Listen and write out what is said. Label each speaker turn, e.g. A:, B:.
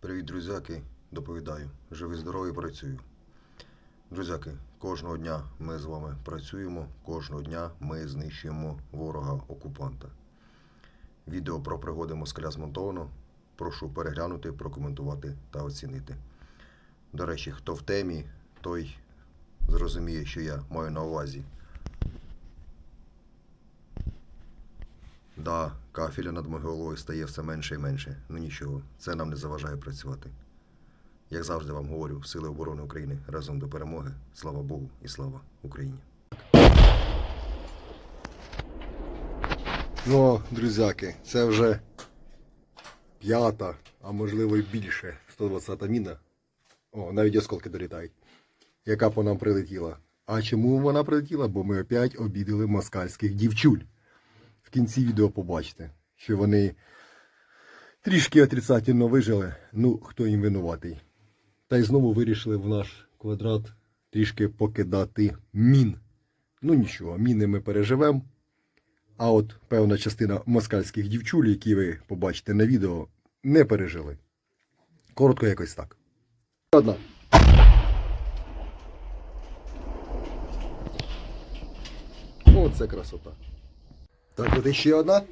A: Привіт, друзяки! Доповідаю. Живий здоровий працюю. Друзяки, кожного дня ми з вами працюємо, кожного дня ми знищуємо ворога окупанта. Відео про пригоди москаля змонтовано. Прошу переглянути, прокоментувати та оцінити. До речі, хто в темі, той зрозуміє, що я маю на увазі. Да, кафеля над могилою стає все менше і менше. Ну нічого, це нам не заважає працювати. Як завжди вам говорю, Сили оборони України разом до перемоги. Слава Богу і слава Україні. Ну, друзяки, це вже п'ята, а можливо і більше 120-та міна. О, навіть осколки долітають. Яка по нам прилетіла. А чому вона прилетіла? Бо ми опять обідали москальських дівчуль. В кінці відео побачите, що вони трішки отрицательно вижили. Ну, хто їм винуватий. Та й знову вирішили в наш квадрат трішки покидати мін. Ну нічого, міни ми переживемо. А от певна частина москальських дівчуль, які ви побачите на відео, не пережили. Коротко якось так. Одна. Оце красота. Так, от
B: ще одна.